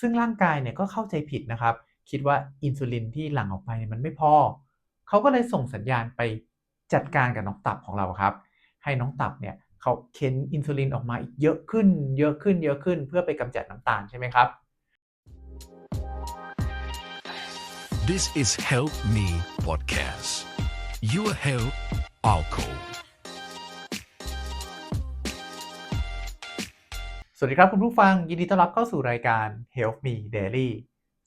ซึ่งร่างกายเนี่ยก็เข้าใจผิดนะครับ คิดว่าอินซูลินที่หลั่งออกไปเนี่ยมันไม่พอ เขาก็เลยส่งสัญญาณไปจัดการกับน้องตับของเราครับ ให้น้องตับเนี่ยเขาเค้นอินซูลินออกมาอีกเยอะขึ้น เยอะขึ้น เยอะขึ้น เพื่อไปกำจัดน้ำตาลใช่ไหมครับ This is Help Me Podcast. Your health, our goal. สวัสดีครับคุณผู้ฟังยินดีต้อนรับเข้าสู่รายการ Health Me Daily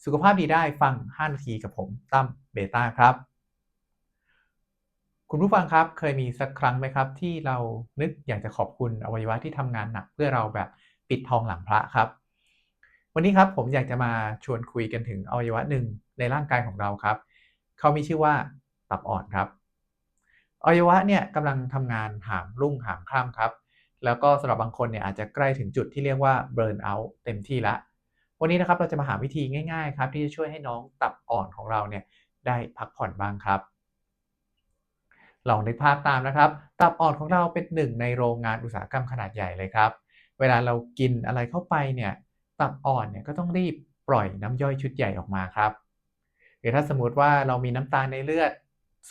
สุขภาพดีได้ฟัง 5 นาทีกับผมตั้มเบต้าครับ คุณผู้ฟังครับเคยมีสักครั้งไหมครับ ที่เรานึกอยากจะขอบคุณอวัยวะที่ทำงานหนัก เพื่อเราแบบปิดทองหลังพระครับ วันนี้ครับผมอยากจะมาชวนคุยกันถึงอวัยวะหนึ่งในร่างกายของเราครับ เขามีชื่อว่าตับอ่อนครับอวัยวะเนี่ยกำลังทำงานหามรุ่งหามค่ำครับ แล้วก็สำหรับบางคนเนี่ยอาจจะใกล้ถึงจุดที่เรียกว่า burn out เต็มที่ละ วันนี้นะครับเราจะมาหาวิธีง่ายๆครับที่จะช่วยให้น้องตับอ่อนของเราเนี่ยได้พักผ่อนบ้างครับ ลองนึกภาพตามนะครับ ตับอ่อนของเราเป็นหนึ่งในโรงงานอุตสาหกรรมขนาดใหญ่เลยครับ เวลาเรากินอะไรเข้าไปเนี่ยตับอ่อนเนี่ยก็ต้องรีบปล่อยน้ำย่อยชุดใหญ่ออกมาครับหรือถ้าสมมุติว่าเรามีน้ำตาลในเลือด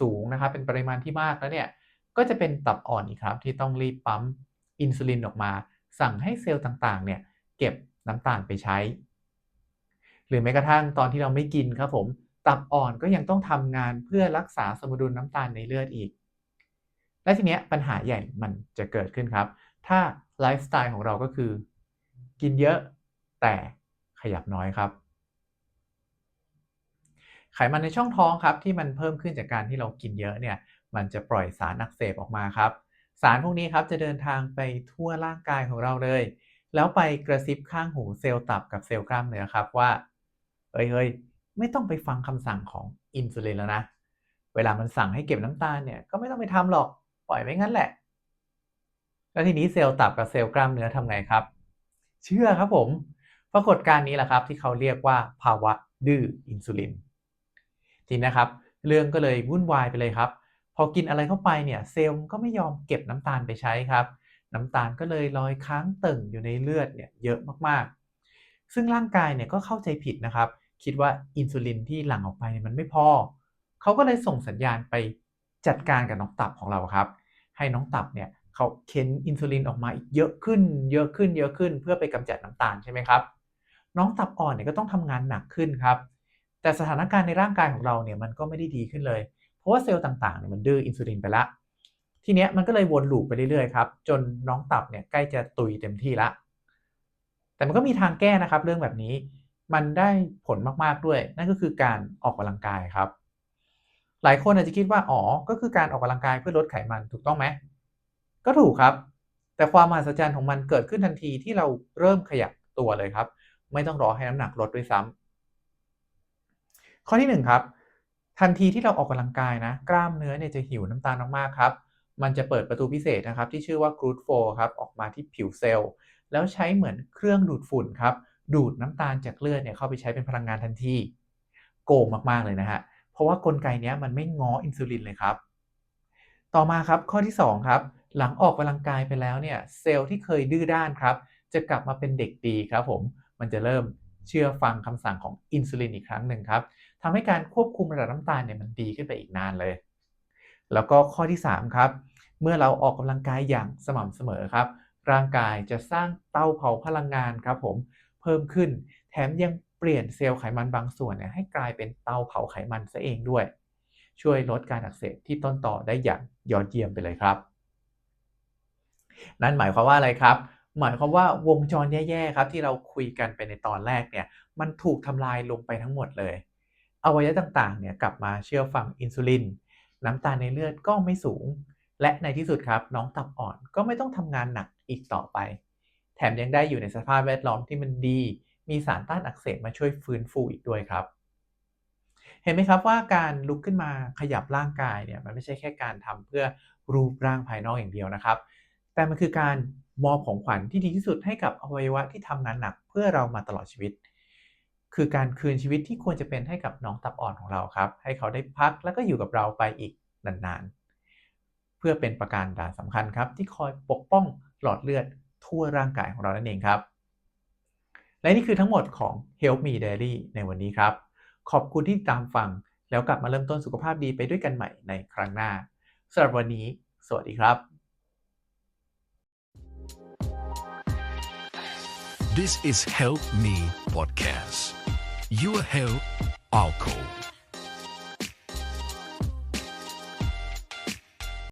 สูงนะครับเป็นปริมาณที่มากแล้วเนี่ยก็จะเป็นตับอ่อนอีกครับที่ต้องรีบปั๊ม อินซูลินออกมา สั่งให้เซลล์ต่างๆเนี่ยเก็บน้ำตาลไปใช้ หรือแม้กระทั่งตอนที่เราไม่กินครับผมตับอ่อนก็ยังต้องทำงานเพื่อรักษาสมดุลน้ำตาลในเลือดอีก และทีเนี้ยปัญหาใหญ่มันจะเกิดขึ้นครับ ถ้าไลฟ์สไตล์ของเราก็คือ กินเยอะแต่ขยับน้อยครับไขมันในช่องท้องครับที่มันเพิ่มขึ้นจากการที่เรากินเยอะเนี่ยมันจะปล่อยสารอักเสบออกมาครับ สารพวกนี้ครับจะเดินทางไปทั่วร่างกายของเราเลย แล้วไปกระซิบข้างหูเซลล์ตับกับเซลล์กล้ามเนื้อครับว่าเฮ้ยเฮ้ยไม่ต้องไปฟังคำสั่งของอินซูลินแล้วนะ เวลามันสั่งให้เก็บน้ำตาลเนี่ยก็ไม่ต้องไปทำหรอกปล่อยไว้งั้นแหละ แล้วทีนี้เซลล์ตับกับเซลล์กล้ามเนื้อทำไงครับ เชื่อครับผม ปรากฏการณ์นี้แหละครับที่เขาเรียกว่าภาวะดื้ออินซูลินทีนนะครับ เรื่องก็เลยวุ่นวายไปเลยครับ พอกินอะไรเข้าไปเนี่ยเซลล์ก็ไม่ยอมเก็บน้ำตาลไปใช้ครับ น้ำตาลก็เลยลอยค้างตึงอยู่ในเลือดเนี่ยเยอะมากๆ ซึ่งร่างกายเนี่ยก็เข้าใจผิดนะครับ คิดว่าอินซูลินที่หลั่งออกไปเนี่ยมันไม่พอเขาก็เลยส่งสัญญาณไปจัดการกับน้องตับของเราครับ ให้น้องตับเนี่ยเขาเค้นอินซูลินออกมาอีกเยอะขึ้น เยอะขึ้น เยอะขึ้น เพื่อไปกำจัดน้ำตาลใช่ไหมครับ น้องตับอ่อนเนี่ยก็ต้องทำงานหนักขึ้นครับ แต่สถานการณ์ในร่างกายของเราเนี่ยมันก็ไม่ได้ดีขึ้นเลย เพราะว่าเซลล์ต่างๆเนี่ยมันดื้ออินซูลินไปละ ทีเนี้ยมันก็เลยวนลูปไปเรื่อยๆครับ จนน้องตับเนี่ยใกล้จะตุยเต็มที่ละ แต่มันก็มีทางแก้นะครับ เรื่องแบบนี้ มันได้ผลมากๆด้วย นั่นก็คือการออกกำลังกายครับ หลายคนอาจจะคิดว่า อ๋อ ก็คือการออกกำลังกายเพื่อลดไขมันถูกต้องไหม ก็ถูกครับ แต่ความมหัศจรรย์ของมันเกิดขึ้นทันทีที่เราเริ่มขยับตัวเลยครับ ไม่ต้องรอให้น้ำหนักลดด้วยซ้ำข้อที่1ครับ ทันทีที่เราออกกำลังกายนะ กล้ามเนื้อเนี่ยจะหิวน้ำตาลมากๆครับมันจะเปิดประตูพิเศษนะครับ ที่ชื่อว่า g r o u t f l o ครับออกมาที่ผิวเซลล์ แล้วใช้เหมือนเครื่องดูดฝุ่นครับ ดูดน้ำตาลจากเลือดเนี่ยเข้าไปใช้เป็นพลังงานทันทีโกงมากๆเลยนะฮะเพราะว่ากลไกนี้มันไม่ง้ออินซูลินเลยครับ ต่อมาครับข้อที่ 2 ครับ หลังออกกำลังกายไปแล้วเนี่ยเซลล์ที่เคยดื้อด้านครับ จะกลับมาเป็นเด็กดีครับผมมันจะเริ่มเชื่อฟังคำสั่งของอินซูลินอีกครั้งหนึ่งครับ ทำให้การควบคุมระดับน้ำตาลเนี่ยมันดีขึ้นไปอีกนานเลย แล้วก็ข้อที่ 3 ครับ เมื่อเราออกกำลังกายอย่างสม่ำเสมอครับ ร่างกายจะสร้างเตาเผาพลังงานครับผมเพิ่มขึ้น แถมยังเปลี่ยนเซลล์ไขมันบางส่วนเนี่ยให้กลายเป็นเตาเผาไขมันซะเองด้วย ช่วยลดการอักเสบที่ต้นต่อได้อย่างยอดเยี่ยมไปเลยครับ นั่นหมายความว่าอะไรครับหมายความว่าวงจรแย่ๆครับที่เราคุยกันไปในตอนแรกเนี่ยมันถูกทำลายลงไปทั้งหมดเลย อวัยวะต่างๆเนี่ยกลับมาเชื่อฟังอินซูลิน น้ำตาลในเลือดก็ไม่สูง และในที่สุดครับน้องตับอ่อนก็ไม่ต้องทำงานหนักอีกต่อไป แถมยังได้อยู่ในสภาพแวดล้อมที่มันดี มีสารต้านอักเสบมาช่วยฟื้นฟูอีกด้วยครับ เห็นไหมครับว่าการลุกขึ้นมาขยับร่างกายเนี่ยมันไม่ใช่แค่การทำเพื่อรูปร่างภายนอกอย่างเดียวนะครับ แต่มันคือการมอบของขวัญที่ดีที่สุดให้กับอวัยวะที่ทำงานหนักเพื่อเรามาตลอดชีวิต คือการคืนชีวิตที่ควรจะเป็นให้กับน้องตับอ่อนของเราครับ ให้เขาได้พักแล้วก็อยู่กับเราไปอีกนานๆ เพื่อเป็นประการด่านสำคัญครับ ที่คอยปกป้องหลอดเลือดทั่วร่างกายของเรานั่นเองครับ และนี่คือทั้งหมดของ Help Me Daily ในวันนี้ครับ ขอบคุณที่ตามฟัง แล้วกลับมาเริ่มต้นสุขภาพดีไปด้วยกันใหม่ในครั้งหน้าสำหรับวันนี้ สวัสดีครับ This is Help Me Podcast Your Health call.